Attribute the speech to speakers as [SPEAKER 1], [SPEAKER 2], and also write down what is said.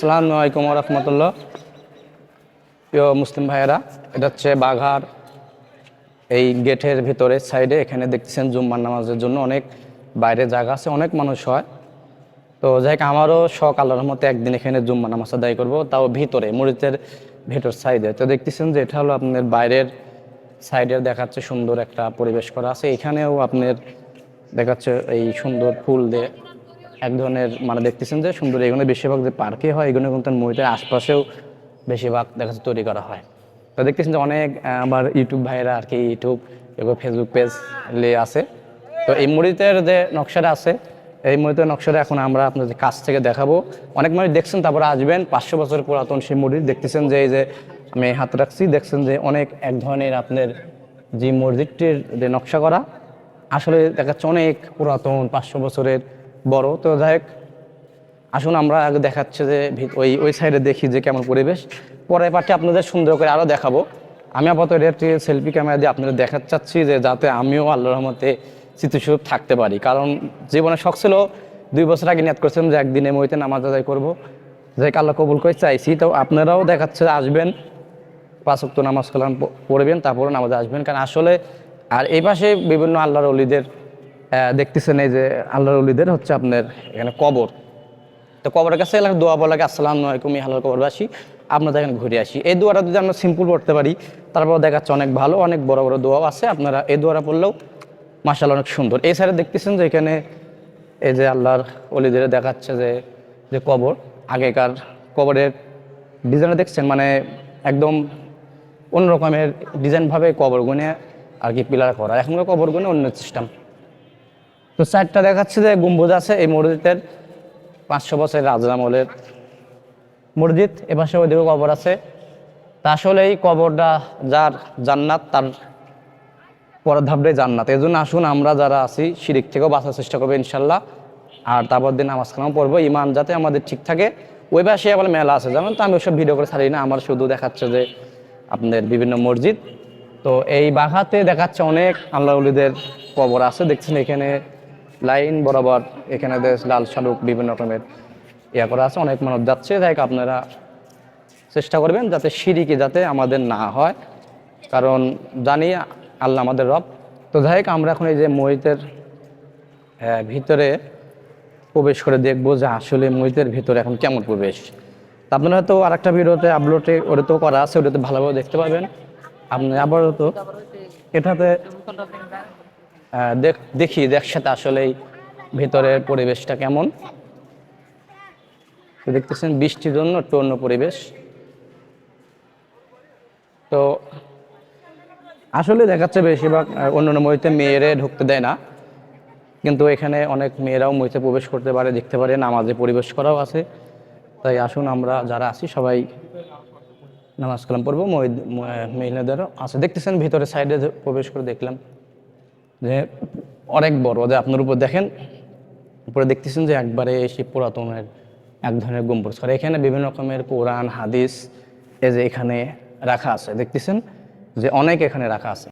[SPEAKER 1] আসসালামু আলাইকুম রহমতুল্লাহ। প্রিয় মুসলিম ভাইয়েরা, এটা হচ্ছে বাঘার এই গেটের ভিতরে সাইডে। এখানে দেখতেছেন জুম্মার নামাজের জন্য অনেক বাইরে জায়গা আছে, অনেক মানুষ হয়। তো যাই আমারও শখ আল্লাহর মতো একদিন এখানে জুম্মা নামাজ আদায় করব, তাও ভিতরে মরিচের ভেতর সাইডে। তো দেখতেছেন যে এটা হলো আপনার বাইরের সাইডে দেখাচ্ছে সুন্দর একটা পরিবেশ করা আছে। এখানেও আপনার দেখাচ্ছে এই সুন্দর ফুল দিয়ে এক ধরনের মানে দেখতেছেন যে সুন্দর, এগুলো বেশিরভাগ যে পার্কে হয়, এগুলো কিন্তু মরিচের আশপাশেও বেশিরভাগ দেখা তৈরি করা হয়। তো দেখতেছেন যে অনেক আবার ইউটিউব ভাইরা আর কি ইউটিউব এগুলো ফেসবুক পেজ লে আছে। তো এই মুড়িতের যে নকশাটা আছে, এই মুড়িতের নকশাটা এখন আমরা আপনাদের কাছ থেকে দেখাবো। অনেক মানুষ দেখছেন, তারপরে আসবেন। পাঁচশো বছর পুরাতন সেই মুড়ি দেখতেছেন যে এই যে আমি হাত রাখছি, দেখছেন যে অনেক এক ধরনের আপনার যে মসজিদটির যে নকশা করা, আসলে দেখা যাচ্ছে অনেক পুরাতন, পাঁচশো বছরের বড়। তো যাই হোক, আসুন আমরা আগে দেখাচ্ছে যে ওই ওই সাইডে দেখি যে কেমন পরিবেশ। পরের পার্টে আপনাদের সুন্দর করে আরও দেখাবো। আমি আপাতত একটি সেলফি ক্যামেরা দিয়ে আপনাদের দেখাতে চাচ্ছি যে যাতে আমিও আল্লাহর রহমতে স্মৃতিস্বরূপ থাকতে পারি। কারণ জীবনে শখ ছিল, দুই বছর আগে নিয়াত করেছিলাম যে একদিনে মইতে নামাজ আদায় করব। যে আল্লাহ কবুল করে চাইছি। তো আপনারাও দেখাচ্ছে আসবেন। পাঁচ ওয়াক্ত নামাজ কালাম পড়বেন, তারপরে নামাজে আসবেন। কারণ আসলে, আর এই পাশে বিভিন্ন আল্লাহর অলিদের দেখতেছেন এই যে আল্লাহর উলিদের হচ্ছে আপনার এখানে কবর। তো কবরের কাছে এলাকা দোয়া বলা আসসালাম আলাইকুম হালাল কবরবাসী আপনাদের এখানে ঘুরে আসি। এই দোয়াটা যদি আমরা সিম্পল পড়তে পারি তারপর দেখাচ্ছে অনেক ভালো, অনেক বড় বড় দোয়াও আছে। আপনারা এই দোয়াটা পড়লেও মাসাল অনেক সুন্দর। সাইডে দেখতেছেন যে এখানে এই যে আল্লাহর অলিদের দেখাচ্ছে যে যে কবর, আগেকার কবরের ডিজাইনটা দেখছেন? মানে একদম অন্যরকমের ডিজাইনভাবে কবর গুনে আর কি পিলার করা। এখনকার কবর গুনে অন্য সিস্টেম তো চারটা দেখাচ্ছে যে গম্বুজ আছে এই মসজিদের পাঁচশো বছরের রাজরামলের মসজিদ এপাশে ওইদিকে কবর আছে। তা আসলে এই কবরটা যার জান্নাত, তার পরের ধাপটাই জান্নাত। এই আসুন আমরা যারা আছি, শিরিক থেকেও বাঁচার চেষ্টা করব ইনশাল্লাহ। আর তারপর দিন নামাজ খানাও পড়ব ইমান যাতে আমাদের ঠিক থাকে। ওই পাশে আবার মেলা আছে যেমন তো? আমি ওসব ভিডিও করে ছাড়ি না, আমার শুধু দেখাচ্ছে যে আপনাদের বিভিন্ন মসজিদ। তো এই বাঘাতে দেখাচ্ছে অনেক আল্লাহ কবর আছে। দেখছেন এখানে লাইন বরাবর এখানে দেশ লাল শালুক বিভিন্ন রকমের ইয়া করা আছে। অনেক মানুষ যাচ্ছে। হোক আপনারা চেষ্টা করবেন যাতে সিঁড়িকে যাতে আমাদের না হয়। কারণ জানি আল্লাহ আমাদের রব। তো যাই আমরা এখন এই যে মহিতের ভিতরে প্রবেশ করে দেখব যে আসলে মহিতের ভিতরে এখন কেমন প্রবেশ। তা আপনারা হয়তো আর একটা ভিডিওতে আপলোডে ওটা তো করা আছে ওটাতে ভালোভাবে দেখতে পাবেন আপনি আপাতত এটাতে আহ, দেখ- একসাথে আসলে ভেতরের পরিবেশটা কেমন। দেখতেছেন বৃষ্টির জন্য একটু অন্য পরিবেশ। তো আসলে দেখাচ্ছে বেশিরভাগ অন্যান্য মহিতে মেয়েরে ঢুকতে দেয় না। কিন্তু এখানে অনেক মেয়েরাও মহিতে প্রবেশ করতে পারে, দেখতে পারে, নামাজে পরিবেশ করাও আছে। তাই আসুন আমরা যারা আছি সবাই নামাজ কালাম পড়ব মহিলাদেরও আছে। দেখতেছেন ভিতরে সাইডে প্রবেশ করে দেখলাম। যে অনেক বড়, যে আপনার উপর দেখেন, উপরে দেখতেছেন যে একবারে সে পুরাতনের এক ধরনের গম্বুজ। করে এখানে বিভিন্ন রকমের কোরআন, হাদিস এ যে এখানে রাখা আছে। দেখতেছেন যে অনেক এখানে রাখা আছে।